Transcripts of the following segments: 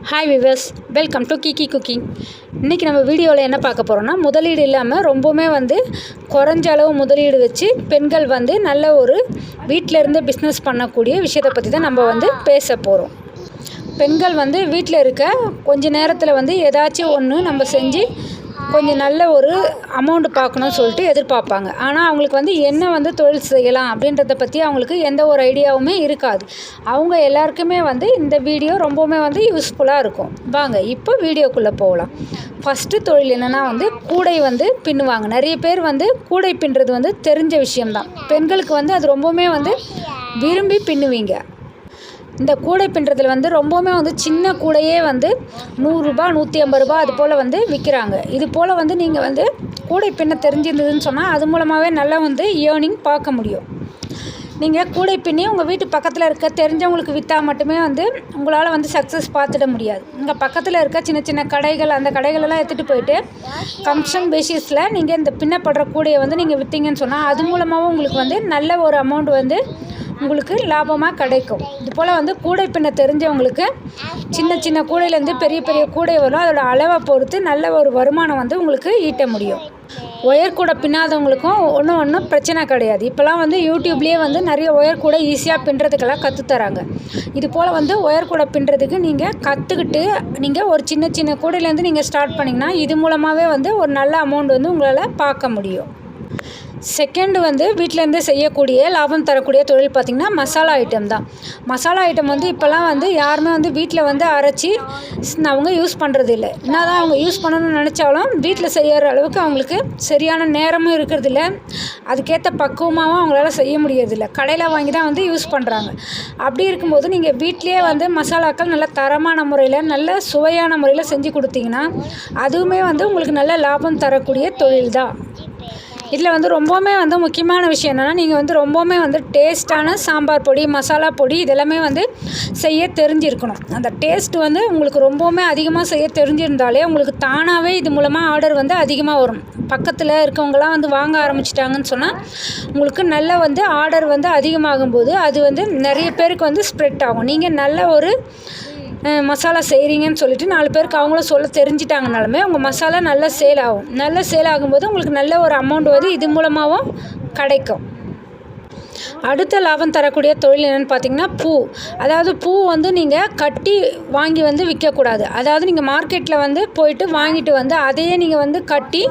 Hi viewers welcome to Kiki cooking இன்றைக்கி நம்ம வீடியோவில் என்ன பார்க்க போகிறோம்னா முதலீடு இல்லாமல் ரொம்பவுமே வந்து குறைஞ்ச அளவு முதலீடு வச்சு பெண்கள் வந்து நல்ல ஒரு வீட்டில் இருந்து பிஸ்னஸ் பண்ணக்கூடிய விஷயத்தை பற்றி தான் நம்ம வந்து பேச போகிறோம் பெண்கள் வந்து வீட்டில் இருக்க கொஞ்ச நேரத்தில் வந்து ஏதாச்சும் ஒன்று நம்ம செஞ்சு கொஞ்சம் நல்ல ஒரு அமௌண்ட் பார்க்கணும்னு சொல்லிட்டு எதிர்பார்ப்பாங்க. ஆனால் அவங்களுக்கு வந்து என்ன வந்து தொழில் செய்யலாம் அப்படின்றத பற்றி அவங்களுக்கு எந்த ஒரு ஐடியாவுமே இருக்காது. அவங்க எல்லாருக்குமே வந்து இந்த வீடியோ ரொம்பவுமே வந்து யூஸ்ஃபுல்லாக இருக்கும். வாங்க இப்போ வீடியோக்குள்ளே போகலாம். ஃபஸ்ட்டு தொழில் என்னென்னா வந்து கூடை வந்து பின்னுவாங்க. நிறைய பேர் வந்து கூடை பின்னுறது வந்து தெரிஞ்ச விஷயம்தான். பெண்களுக்கு வந்து அது ரொம்பவுமே வந்து விரும்பி பின்னுவீங்க. இந்த கூடை பின்னுறதுல வந்து ரொம்பவுமே வந்து சின்ன கூடையே வந்து நூறுரூபா நூற்றி ஐம்பது ரூபா அது போல் வந்து விற்கிறாங்க இது போல் வந்து நீங்கள் வந்து கூடை பின்ன தெரிஞ்சிருந்ததுன்னு சொன்னால் அது மூலமாகவே நல்லா வந்து ஏர்னிங் பார்க்க முடியும். நீங்கள் கூடை பின்னி உங்கள் வீட்டு பக்கத்தில் இருக்க தெரிஞ்சவங்களுக்கு விற்றா மட்டுமே வந்து உங்களால் வந்து சக்ஸஸ் பார்த்துட முடியாது. இங்கே பக்கத்தில் இருக்க சின்ன சின்ன கடைகள் அந்த கடைகளெல்லாம் எடுத்துகிட்டு போயிட்டு கமிஷன் பேசிஸில் நீங்கள் இந்த பின்னப்படுற கூடையை வந்து நீங்கள் விற்றீங்கன்னு சொன்னால் அது மூலமாகவும் உங்களுக்கு வந்து நல்ல ஒரு அமௌண்ட் வந்து உங்களுக்கு லாபமாக கிடைக்கும். இது போல் வந்து கூடை பின்ன தெரிஞ்சவங்களுக்கு சின்ன சின்ன கூடையிலேருந்து பெரிய பெரிய கூடை வரும். அதோட அளவை பொறுத்து நல்ல ஒரு வருமானம் வந்து உங்களுக்கு ஈட்ட முடியும். ஒயர் கூடை பின்னாதவங்களுக்கும் ஒன்றும் ஒன்றும் பிரச்சனை கிடையாது. இப்போலாம் வந்து யூடியூப்லேயே வந்து நிறைய ஒயர் கூடை ஈஸியாக பின்னுறதுக்கெல்லாம் கற்றுத்தராங்க இது போல் வந்து ஒயர் கூடை பின்னுறதுக்கு நீங்கள் கற்றுக்கிட்டு நீங்கள் ஒரு சின்ன சின்ன கூடையிலேருந்து நீங்கள் ஸ்டார்ட் பண்ணிங்கன்னா இது மூலமாகவே வந்து ஒரு நல்ல அமௌண்ட் வந்து உங்களால் பார்க்க முடியும். செகண்ட் வந்து வீட்டிலேருந்து செய்யக்கூடிய லாபம் தரக்கூடிய தொழில் பார்த்திங்கன்னா மசாலா ஐட்டம் தான். மசாலா ஐட்டம் வந்து இப்போல்லாம் வந்து யாருமே வந்து வீட்டில் வந்து அரைச்சி அவங்க யூஸ் பண்ணுறது இல்லை என்ன தான் அவங்க யூஸ் பண்ணணும்னு நினச்சாலும் வீட்டில் செய்கிற அளவுக்கு அவங்களுக்கு சரியான நேரமும் இருக்கிறதில்ல. அதுக்கேற்ற பக்குவமாகவும் அவங்களால செய்ய முடியறதில்ல. கடையில் வாங்கி தான் வந்து யூஸ் பண்ணுறாங்க அப்படி இருக்கும்போது நீங்கள் வீட்லேயே வந்து மசாலாக்கள் நல்ல தரமான முறையில் நல்ல சுவையான முறையில் செஞ்சு கொடுத்தீங்கன்னா அதுவுமே வந்து உங்களுக்கு நல்ல லாபம் தரக்கூடிய தொழில் தான். இதில் வந்து ரொம்பவுமே வந்து முக்கியமான விஷயம் என்னென்னா நீங்கள் வந்து ரொம்பவுமே வந்து டேஸ்ட்டான சாம்பார் பொடி மசாலா பொடி இதெல்லாமே வந்து செய்ய தெரிஞ்சிருக்கணும். அந்த டேஸ்ட் வந்து உங்களுக்கு ரொம்பவுமே அதிகமாக செய்ய தெரிஞ்சிருந்தாலே உங்களுக்கு தானாகவே இது மூலமாக ஆர்டர் வந்து அதிகமாக வரும். பக்கத்தில் இருக்கவங்களாம் வந்து வாங்க ஆரம்பிச்சிட்டாங்கன்னு சொன்னால் உங்களுக்கு நல்ல வந்து ஆர்டர் வந்து அதிகமாகும் போது அது வந்து நிறைய பேருக்கு வந்து ஸ்ப்ரெட் ஆகும். நீங்கள் நல்ல ஒரு மசாலா செய்கிறீங்கன்னு சொல்லிட்டு நாலு பேருக்கு அவங்களும் சொல்ல தெரிஞ்சிட்டாங்கனாலுமே உங்கள் மசாலா நல்லா சேல் ஆகும். நல்லா சேல் ஆகும்போது உங்களுக்கு நல்ல ஒரு அமௌண்ட் வந்து இது மூலமாகவும் கிடைக்கும். அடுத்த லாபம் தரக்கூடிய தொழில் என்னென்னு பார்த்தீங்கன்னா பூ. அதாவது பூ வந்து நீங்கள் கட்டி வாங்கி வந்து விற்கக்கூடாது. அதாவது நீங்கள் மார்க்கெட்டில் வந்து போயிட்டு வாங்கிட்டு வந்து அதையே நீங்கள் வந்து கட்டி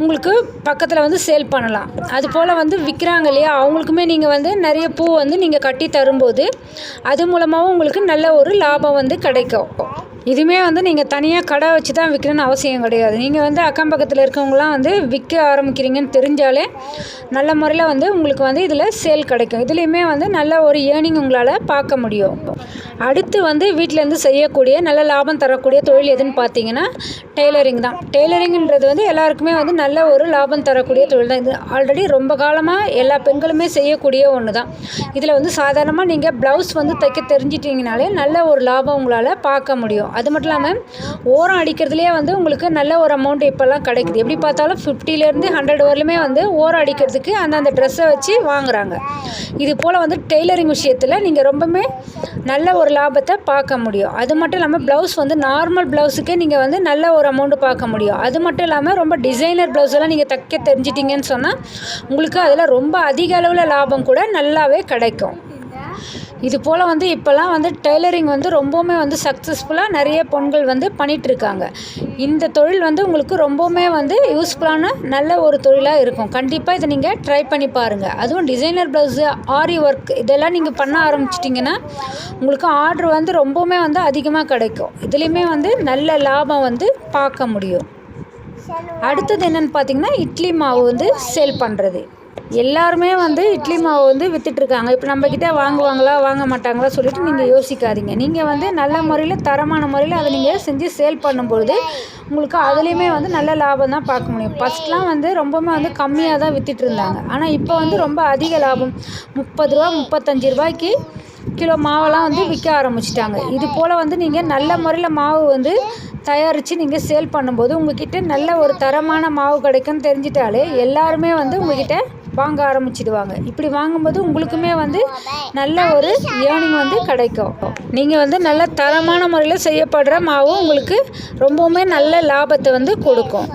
உங்களுக்கு பக்கத்தில் வந்து சேல் பண்ணலாம். அது போல் வந்து விற்கிறாங்க இல்லையா அவங்களுக்குமே நீங்கள் வந்து நிறைய பூ வந்து நீங்கள் கட்டி தரும்போது அது மூலமாகவும் உங்களுக்கு நல்ல ஒரு லாபம் வந்து கிடைக்கும். இதுவுமே வந்து நீங்கள் தனியாக கடை வச்சு தான் விற்கணும்னு அவசியம் கிடையாது. நீங்கள் வந்து அக்கம் பக்கத்தில் இருக்கவங்களாம் வந்து விற்க ஆரம்பிக்கிறீங்கன்னு தெரிஞ்சாலே நல்ல முறையில் வந்து உங்களுக்கு வந்து இதில் சேல் கிடைக்கும். இதுலேயுமே வந்து நல்ல ஒரு ஏர்னிங் உங்களால் பார்க்க முடியும். அடுத்து வந்து வீட்டிலேருந்து செய்யக்கூடிய நல்ல லாபம் தரக்கூடிய தொழில் எதுன்னு பார்த்தீங்கன்னா டெய்லரிங் தான். டெய்லரிங்ன்றது வந்து எல்லாருக்குமே வந்து நல்ல ஒரு லாபம் தரக்கூடிய தொழில் தான். இது ஆல்ரெடி ரொம்ப காலமாக எல்லா பெண்களுமே செய்யக்கூடிய ஒன்று தான் இதில் வந்து சாதாரணமாக நீங்கள் ப்ளவுஸ் வந்து தைக்க தெரிஞ்சிட்டிங்கனாலே நல்ல ஒரு லாபம் உங்களால் பார்க்க முடியும். அது மட்டும் இல்லாமல் ஓரம் அடிக்கிறதுலேயே வந்து உங்களுக்கு நல்ல ஒரு அமௌண்ட் இப்போல்லாம் கிடைக்குது. எப்படி பார்த்தாலும் ஃபிஃப்டிலேருந்து ஹண்ட்ரட் வரலுமே வந்து ஓரம் அடிக்கிறதுக்கு அந்தந்த ட்ரெஸ்ஸை வச்சு வாங்குறாங்க. இது போல் வந்து டெய்லரிங் விஷயத்தில் நீங்கள் ரொம்பவுமே நல்ல ஒரு லாபத்தை பார்க்க முடியும். அது மட்டும் இல்லாமல் ப்ளவுஸ் வந்து நார்மல் ப்ளவுஸுக்கே நீங்கள் வந்து நல்ல ஒரு அமௌண்ட்டு பார்க்க முடியும். அது மட்டும் இல்லாமல் ரொம்ப டிசைனர் ப்ளவுஸ் எல்லாம் நீங்கள் தைக்க தெரிஞ்சிட்டிங்கன்னு சொன்னால் உங்களுக்கு அதில் ரொம்ப அதிக அளவில் லாபம் கூட நல்லாவே கிடைக்கும். இது போல் வந்து இப்போல்லாம் வந்து டெய்லரிங் வந்து ரொம்பவுமே வந்து சக்ஸஸ்ஃபுல்லாக நிறைய பெண்கள் வந்து பண்ணிகிட்ருக்காங்க இந்த தொழில் வந்து உங்களுக்கு ரொம்பவுமே வந்து யூஸ்ஃபுல்லான நல்ல ஒரு தொழிலாக இருக்கும். கண்டிப்பாக இதை நீங்கள் ட்ரை பண்ணி பாருங்கள் அதுவும் டிசைனர் ப்ளவுஸு ஆரி ஒர்க் இதெல்லாம் நீங்கள் பண்ண ஆரம்பிச்சிட்டிங்கன்னா உங்களுக்கு ஆர்டர் வந்து ரொம்பவுமே வந்து அதிகமாக கிடைக்கும். இதுலேயுமே வந்து நல்ல லாபம் வந்து பார்க்க முடியும். அடுத்தது என்னென்னு பார்த்தீங்கன்னா இட்லி மாவு வந்து சேல் பண்ணுறது எல்லாருமே வந்து இட்லி மாவு வந்து விற்றுட்ருக்காங்க இப்போ நம்மக்கிட்ட வாங்குவாங்களா வாங்க மாட்டாங்களா சொல்லிட்டு நீங்கள் யோசிக்காதீங்க. நீங்கள் வந்து நல்ல முறையில் தரமான முறையில் அதை நீங்கள் செஞ்சு சேல் பண்ணும்பொழுது உங்களுக்கு அதுலேயுமே வந்து நல்ல லாபம் தான் பார்க்க முடியும். ஃபஸ்ட்லாம் வந்து ரொம்பவுமே வந்து கம்மியாக தான் விற்றுட்டு இருந்தாங்க ஆனால் இப்போ வந்து ரொம்ப அதிக லாபம். முப்பது ரூபா முப்பத்தஞ்சு ரூபாய்க்கு கிலோ மாவெல்லாம் வந்து விற்க ஆரம்பிச்சிட்டாங்க. இது போல் வந்து நீங்கள் நல்ல முறையில் மாவு வந்து தயாரித்து நீங்கள் சேல் பண்ணும்போது உங்கள்கிட்ட நல்ல ஒரு தரமான மாவு கிடைக்குன்னு தெரிஞ்சிட்டாலே எல்லாருமே வந்து உங்கள்கிட்ட வாங்க ஆரம்பிச்சிடுவாங்க. இப்படி வாங்கும்போது உங்களுக்குமே வந்து நல்ல ஒரு ஏர்னிங் வந்து கிடைக்கும். நீங்கள் வந்து நல்ல தரமான முறையில் செய்யப்படுற மாவும் உங்களுக்கு ரொம்பவுமே நல்ல லாபத்தை வந்து கொடுக்கும்.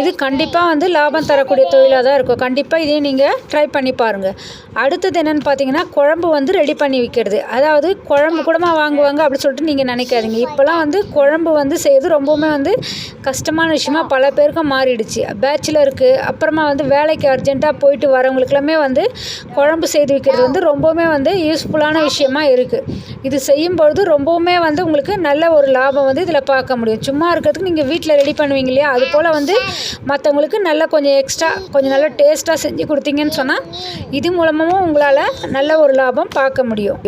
இது கண்டிப்பாக வந்து லாபம் தரக்கூடிய தொழிலாக தான் இருக்கும். கண்டிப்பாக இதையும் நீங்கள் ட்ரை பண்ணி பாருங்கள் அடுத்தது என்னென்னு பார்த்தீங்கன்னா குழம்பு வந்து ரெடி பண்ணி விற்கிறது அதாவது குழம்பு கூடமா வாங்குவாங்க அப்படி சொல்லிட்டு நீங்கள் நினைக்காதீங்க. இப்போலாம் வந்து குழம்பு வந்து செய்யறது ரொம்பவுமே வந்து கஷ்டமான விஷயமா பல பேருக்கும் மாறிடுச்சு. பேச்சுலருக்கு அப்புறமா வந்து வேலைக்கு அர்ஜென்ட்டாக போயிட்டு வரவங்களுக்குலாமே வந்து குழம்பு செய்து விற்கிறது வந்து ரொம்பவுமே வந்து யூஸ்ஃபுல்லான விஷயமா இருக்குது இது செய்யும்பொழுது ரொம்பவுமே வந்து உங்களுக்கு நல்ல ஒரு லாபம் வந்து இதில் பார்க்க முடியும். சும்மா இருக்கிறதுக்கு நீங்கள் வீட்டில் ரெடி பண்ணுவீங்க இல்லையா? அது போல் வந்து மற்றவங்களுக்கு நல்லா கொஞ்சம் எக்ஸ்ட்ரா கொஞ்சம் நல்லா டேஸ்ட்டாக செஞ்சு கொடுத்தீங்கன்னு சொன்னால் இது மூலமாகவும் உங்களால் நல்ல ஒரு லாபம் பார்க்க முடியும்.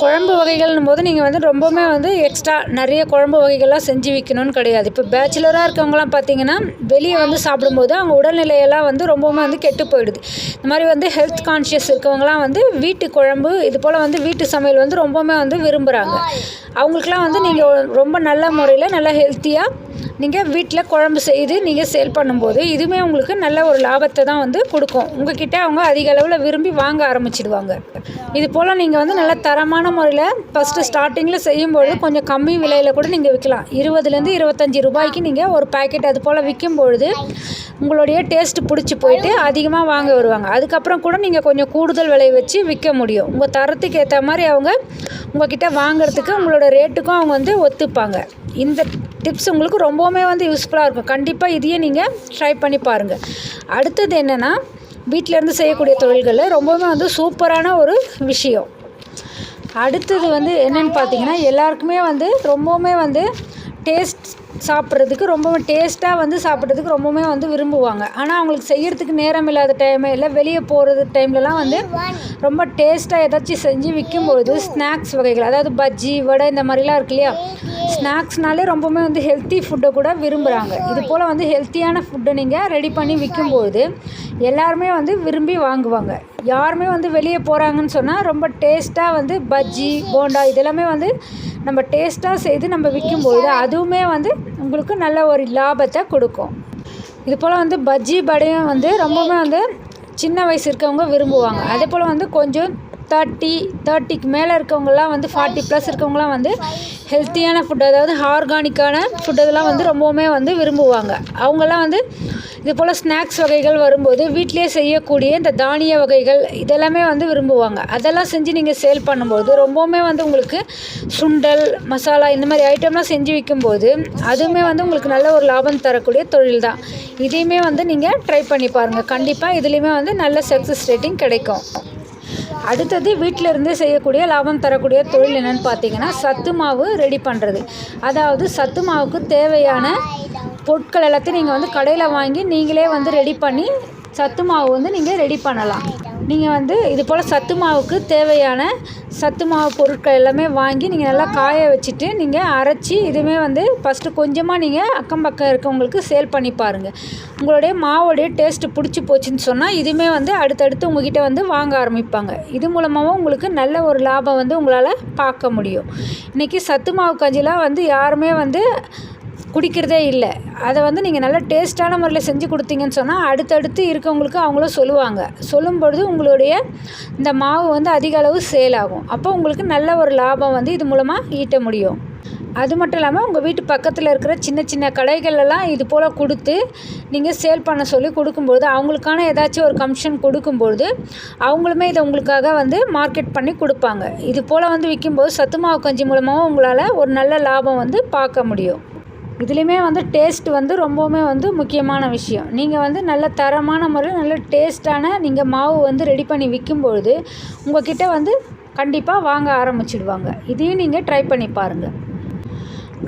குழம்பு வகைகள்னும் போது நீங்கள் வந்து ரொம்பவுமே வந்து எக்ஸ்ட்ரா நிறைய குழம்பு வகைகள்லாம் செஞ்சு விற்கணும்னு கிடையாது. இப்போ பேச்சுலராக இருக்கவங்களாம் பார்த்தீங்கன்னா வெளியே வந்து சாப்பிடும்போது அவங்க உடல்நிலையெல்லாம் வந்து ரொம்பவுமே வந்து கெட்டு போயிடுது. இந்த மாதிரி வந்து ஹெல்த் கான்ஷியஸ் இருக்கவங்களாம் வந்து வீட்டு குழம்பு இது போல் வந்து வீட்டு சமையல் வந்து ரொம்பவுமே வந்து விரும்புகிறாங்க அவங்களுக்குலாம் வந்து நீங்கள் ரொம்ப நல்ல முறையில் நல்லா ஹெல்த்தியாக நீங்கள் வீட்டில் குழம்பு செய்து நீங்கள் சேல் பண்ணும்போது இதுவுமே உங்களுக்கு நல்ல ஒரு லாபத்தை தான் வந்து கொடுக்கும். உங்ககிட்ட அவங்க அதிக அளவில் விரும்பி வாங்க ஆரம்பிச்சிடுவாங்க. இது போல் நீங்கள் வந்து நல்ல தரமான முறையில் ஃபஸ்ட்டு ஸ்டார்டிங்கில் செய்யும்பொழுது கொஞ்சம் கம்மி விலையில் கூட நீங்கள் விற்கலாம் இருபதுலேருந்து இருபத்தஞ்சி ரூபாய்க்கு நீங்கள் ஒரு பாக்கெட் அது போல் விற்கும் பொழுது உங்களுடைய டேஸ்ட்டு பிடிச்சி போயிட்டு அதிகமாக வாங்க வருவாங்க. அதுக்கப்புறம் கூட நீங்கள் கொஞ்சம் கூடுதல் விலை வச்சு விற்க முடியும். உங்கள் தரத்துக்கு ஏற்ற மாதிரி அவங்க உங்ககிட்ட வாங்குறதுக்கு உங்களோட ரேட்டுக்கும் அவங்க வந்து ஒத்துப்பாங்க. இந்த டிப்ஸ் உங்களுக்கு ரொம்பவுமே வந்து யூஸ்ஃபுல்லாக இருக்கும். கண்டிப்பாக இதையே நீங்கள் ட்ரை பண்ணி பாருங்கள் அடுத்தது என்னென்னா வீட்டிலேருந்து செய்யக்கூடிய தொழில்களில் ரொம்பவுமே வந்து சூப்பரான ஒரு விஷயம். அடுத்தது வந்து என்னென்னு பார்த்தீங்கன்னா எல்லாருக்குமே வந்து ரொம்பவுமே வந்து டேஸ்ட் சாப்பிட்றதுக்கு ரொம்பவும் டேஸ்ட்டாக வந்து சாப்பிட்றதுக்கு ரொம்பவுமே வந்து விரும்புவாங்க. ஆனால் அவங்களுக்கு செய்கிறதுக்கு நேரம் இல்லாத டைமே இல்லை வெளியே போகிறது டைம்லலாம் வந்து ரொம்ப டேஸ்ட்டாக ஏதாச்சும் செஞ்சு விற்கும்பொழுது ஸ்நாக்ஸ் வகைகள் அதாவது பஜ்ஜி வடை இந்த மாதிரிலாம் இருக்கு இல்லையா? ஸ்நாக்ஸ்னாலே ரொம்பவுமே வந்து ஹெல்த்தி ஃபுட்டை கூட விரும்புகிறாங்க இது போல் வந்து ஹெல்த்தியான ஃபுட்டை நீங்கள் ரெடி பண்ணி விற்கும்போது எல்லாருமே வந்து விரும்பி வாங்குவாங்க. யாருமே வந்து வெளியே போகிறாங்கன்னு சொன்னால் ரொம்ப டேஸ்ட்டாக வந்து பஜ்ஜி போண்டா இதெல்லாமே வந்து நம்ம டேஸ்ட்டாக செய்து நம்ம விற்கும்போது அதுவுமே வந்து உங்களுக்கு நல்ல ஒரு லாபத்தை கொடுக்கும். இது போல் வந்து பஜ்ஜி படையும் வந்து ரொம்பவுமே வந்து சின்ன வயசு இருக்கவங்க விரும்புவாங்க. அதே போல் வந்து கொஞ்சம் தேர்ட்டி தேர்ட்டிக்கு மேலே இருக்கவங்கலாம் வந்து ஃபார்ட்டி ப்ளஸ் இருக்கவங்களாம் வந்து ஹெல்த்தியான ஃபுட் அதாவது ஆர்கானிக்கான ஃபுட் இதெல்லாம் வந்து ரொம்பவுமே வந்து விரும்புவாங்க. அவங்கெல்லாம் வந்து இது போல் ஸ்நாக்ஸ் வகைகள் வரும்போது வீட்டிலேயே செய்யக்கூடிய இந்த தானிய வகைகள் இதெல்லாமே வந்து விரும்புவாங்க. அதெல்லாம் செஞ்சு நீங்கள் சேல் பண்ணும்போது ரொம்பவுமே வந்து உங்களுக்கு சுண்டல் மசாலா இந்த மாதிரி ஐட்டம்லாம் செஞ்சு விற்கும்போது அதுவுமே வந்து உங்களுக்கு நல்ல ஒரு லாபம் தரக்கூடிய தொழில் தான். இதையுமே வந்து நீங்கள் ட்ரை பண்ணி பாருங்கள் கண்டிப்பாக இதுலேயுமே வந்து நல்ல சக்ஸஸ் ரேட்டிங் கிடைக்கும். அடுத்தது வீட்டில் இருந்தே செய்யக்கூடிய லாபம் தரக்கூடிய தொழில் என்னென்னு பார்த்தீங்கன்னா சத்து மாவு ரெடி பண்ணுறது. அதாவது சத்து மாவுக்கு தேவையான பொருட்கள் எல்லாத்தையும் நீங்கள் வந்து கடையில் வாங்கி நீங்களே வந்து ரெடி பண்ணி சத்து மாவு வந்து நீங்கள் ரெடி பண்ணலாம். நீங்கள் வந்து இது போல் சத்து மாவுக்கு தேவையான சத்து மாவு பொருட்கள் எல்லாமே வாங்கி நீங்கள் நல்லா காய வச்சுட்டு நீங்கள் அரைச்சி இதுவுமே வந்து ஃபஸ்ட்டு கொஞ்சமாக நீங்கள் அக்கம் பக்கம் இருக்கவங்களுக்கு சேல் பண்ணி பாருங்கள் உங்களுடைய மாவோடைய டேஸ்ட்டு பிடிச்சி போச்சுன்னு சொன்னால் இதுவுமே வந்து அடுத்தடுத்து உங்ககிட்ட வந்து வாங்க ஆரம்பிப்பாங்க. இது மூலமாகவும் உங்களுக்கு நல்ல ஒரு லாபம் வந்து உங்களால் பார்க்க முடியும். இன்றைக்கி சத்து மாவு கஞ்சிலாம் வந்து யாருமே வந்து குடிக்கிறதே இல்லை. அதை வந்து நீங்கள் நல்லா டேஸ்ட்டான முறையில் செஞ்சு கொடுத்தீங்கன்னு சொன்னால் அடுத்தடுத்து இருக்கவங்களுக்கு அவங்களும் சொல்லுவாங்க. சொல்லும் பொழுது உங்களுடைய இந்த மாவு வந்து அதிக அளவு சேல் ஆகும் அப்போ உங்களுக்கு நல்ல ஒரு லாபம் வந்து இது மூலமாக ஈட்ட முடியும். அது மட்டும் இல்லாமல் உங்கள் வீட்டு பக்கத்தில் இருக்கிற சின்ன சின்ன கடைகளெல்லாம் இது போல் கொடுத்து நீங்கள் சேல் பண்ண சொல்லி கொடுக்கும்போது அவங்களுக்கான ஏதாச்சும் ஒரு கமிஷன் கொடுக்கும்பொழுது அவங்களுமே இதை உங்களுக்காக வந்து மார்க்கெட் பண்ணி கொடுப்பாங்க. இது போல் வந்து விற்கும்போது சத்து மாவு கஞ்சி மூலமாகவும் உங்களால் ஒரு நல்ல லாபம் வந்து பார்க்க முடியும். இதுலேயுமே வந்து டேஸ்ட் வந்து ரொம்பவுமே வந்து முக்கியமான விஷயம். நீங்கள் வந்து நல்ல தரமான முறையில் நல்ல டேஸ்ட்டான நீங்கள் மாவு வந்து ரெடி பண்ணி விற்கும்பொழுது உங்கள்கிட்ட வந்து கண்டிப்பாக வாங்க ஆரம்பிச்சிடுவாங்க. இதையும் நீங்கள் ட்ரை பண்ணி பாருங்கள்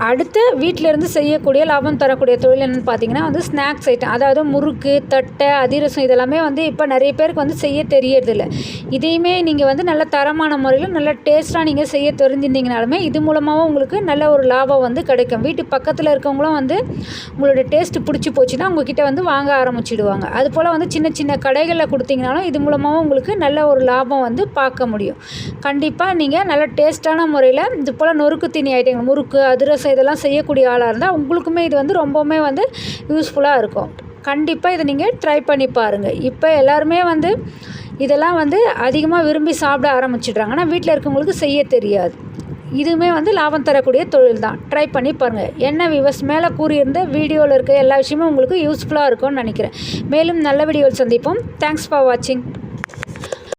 அடுத்து வீட்டிலேருந்து செய்யக்கூடிய லாபம் தரக்கூடிய தொழில் என்னென்னு பார்த்தீங்கன்னா வந்து ஸ்நாக்ஸ் ஐட்டம். அதாவது முறுக்கு தட்டை அதிரசம் இதெல்லாமே வந்து இப்போ நிறைய பேருக்கு வந்து செய்ய தெரியறதில்ல. இதையுமே நீங்கள் வந்து நல்ல தரமான முறையில் நல்ல டேஸ்ட்டாக நீங்கள் செய்ய தெரிஞ்சிருந்தீங்கனாலுமே இது மூலமாகவும் உங்களுக்கு நல்ல ஒரு லாபம் வந்து கிடைக்கும். வீட்டு பக்கத்தில் இருக்கவங்களும் வந்து உங்களோட டேஸ்ட்டு பிடிச்சி போச்சுன்னா உங்ககிட்ட வந்து வாங்க ஆரம்பிச்சிடுவாங்க. அது போல் வந்து சின்ன சின்ன கடைகளில் கொடுத்தீங்கனாலும் இது மூலமாகவும் உங்களுக்கு நல்ல ஒரு லாபம் வந்து பார்க்க முடியும். கண்டிப்பாக நீங்கள் நல்ல டேஸ்ட்டான முறையில் இது போல் நொறுக்கு தீனி ஐட்டங்கள் முறுக்கு அதிரசம் இதெல்லாம் செய்யக்கூடிய ஆளாக இருந்தால் உங்களுக்குமே இது வந்து ரொம்பவுமே வந்து யூஸ்ஃபுல்லாக இருக்கும். கண்டிப்பாக இதை நீங்கள் ட்ரை பண்ணி பாருங்கள் இப்போ எல்லாருமே வந்து இதெல்லாம் வந்து அதிகமாக விரும்பி சாப்பிட ஆரம்பிச்சிடுறாங்க. ஆனால் வீட்டில் இருக்கவங்களுக்கு செய்ய தெரியாது. இதுவுமே வந்து லாபம் தரக்கூடிய தொழில் தான் ட்ரை பண்ணி பாருங்கள் என்ன விவஸ் மேலே கூறியிருந்த வீடியோவில் இருக்க எல்லா விஷயமும் உங்களுக்கு யூஸ்ஃபுல்லாக இருக்கும்னு நினைக்கிறேன். மேலும் நல்ல வீடியோவில் சந்திப்போம். தேங்க்ஸ் ஃபார் வாட்சிங்